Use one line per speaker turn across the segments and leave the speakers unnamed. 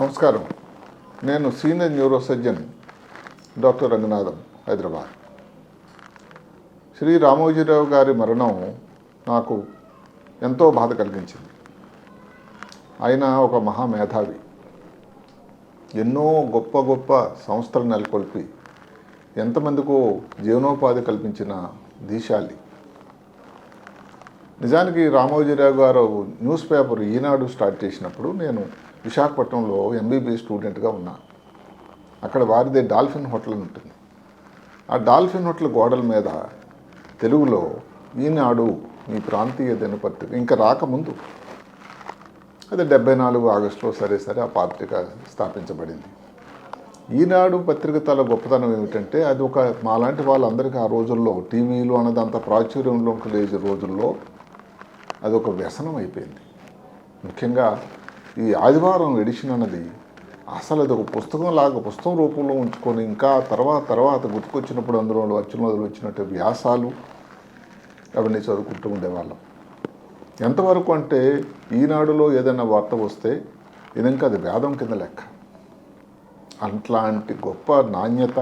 నమస్కారం. నేను senior neuro surgeon doctor Ranganatham Hyderabad. Shri Ramoji Rao గారి మరణం నాకు ఎంతో బాధ కలిగించింది. ఆయన ఒక మహామేధావి. ఎన్నో గొప్ప గొప్ప సంస్థలు నెలకొల్పి ఎంతమందికో జీవనోపాధి కల్పించిన దీశాలి నిజానికి రామోజీరావు గారు న్యూస్ పేపర్ ఈనాడు స్టార్ట్ చేసినప్పుడు నేను విశాఖపట్నంలో ఎంబీబీఎస్ స్టూడెంట్గా ఉన్నా. అక్కడ వారిదే డాల్ఫిన్ హోటల్ అని ఉంటుంది. ఆ డాల్ఫిన్ హోటల్ గోడల మీద తెలుగులో ఈనాడు మీ ప్రాంతీయ దినపత్రిక ఇంకా రాకముందు. అది డెబ్బై నాలుగు ఆగస్టులో సరే సరే ఆ పత్రిక స్థాపించబడింది. ఈనాడు పత్రిక తల గొప్పతనం ఏమిటంటే అది ఒక మాలాంటి వాళ్ళందరికీ ఆ రోజుల్లో టీవీలు అన్నది అంత ప్రాచుర్యంలోకి లేని రోజుల్లో అది ఒక వ్యసనం అయిపోయింది. ముఖ్యంగా ఈ ఆదివారం ఎడిషన్ అన్నది అసలు అది ఒక పుస్తకం లాగా పుస్తకం రూపంలో ఉంచుకొని ఇంకా తర్వాత తర్వాత గుర్తుకొచ్చినప్పుడు అందులో వచ్చిన వచ్చినట్టు వ్యాసాలు అవన్నీ చదువుకుంటూ ఉండేవాళ్ళం. ఎంతవరకు అంటే ఈనాడులో ఏదైనా వార్త వస్తే ఇది ఇంకా అది వేదం కింద లెక్క. అట్లాంటి గొప్ప నాణ్యత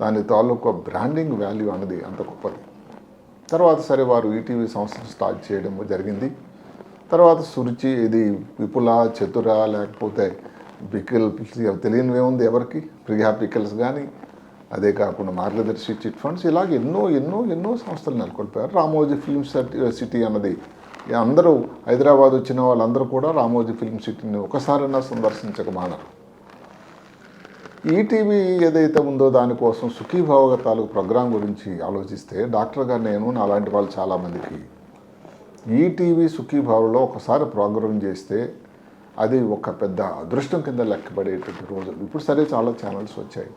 దాని తాలూకు బ్రాండింగ్ వాల్యూ అన్నది అంత గొప్పది. తర్వాత సరే వారు ఈటీవీ సంస్థను స్టార్ట్ చేయడం జరిగింది. తర్వాత సురుచి ఇది విపుల చతుర లేకపోతే పికిల్స్ తెలియనివే ఉంది ఎవరికి? ప్రియా పికిల్స్ కానీ అదే కాకుండా మార్గదర్శి చిట్ ఫండ్స్ ఇలాగ ఎన్నో ఎన్నో ఎన్నో సంస్థలు నెలకొల్పారు. రామోజీ ఫిల్మ్ సిటీ అన్నది. అందరూ హైదరాబాద్ వచ్చిన వాళ్ళందరూ కూడా రామోజీ ఫిల్మ్ సిటీని ఒకసారైనా సందర్శించక మానరు ఈటీవీ ఏదైతే ఉందో దానికోసం సుఖీభావ తాలూకు ప్రోగ్రాం గురించి ఆలోచిస్తే డాక్టర్ గారు నేను నాలాంటి వాళ్ళు చాలామందికి ఈటీవీ సుఖీభావలో ఒకసారి ప్రోగ్రాం చేస్తే అది ఒక పెద్ద అదృష్టం కింద లెక్కబడేటువంటి రోజులు. ఇప్పుడు సరే చాలా ఛానల్స్ వచ్చాయి.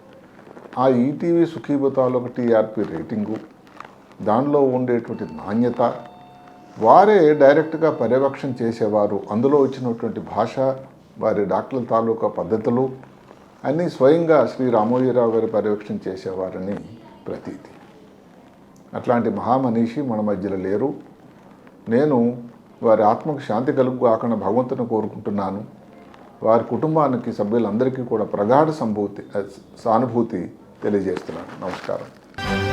ఆ ఈటీవీ సుఖీభ ఒక టీఆర్పీ రేటింగు దానిలో ఉండేటువంటి నాణ్యత వారే డైరెక్ట్గా పర్యవేక్షణ చేసేవారు అందులో వచ్చినటువంటి భాష వారి డాక్టర్ల తాలూకా పద్ధతులు అన్నీ స్వయంగా శ్రీ రామోజీరావు గారి పర్యవేక్షణ చేసేవారని ప్రతీతి. అట్లాంటి మహామనీషి మన మధ్యలో లేరు. నేను వారి ఆత్మకు శాంతి కలుగు కాకుండా భగవంతుని కోరుకుంటున్నాను. వారి కుటుంబానికి సభ్యులందరికీ కూడా ప్రగాఢ సంభూతి సానుభూతి తెలియజేస్తున్నాను. నమస్కారం.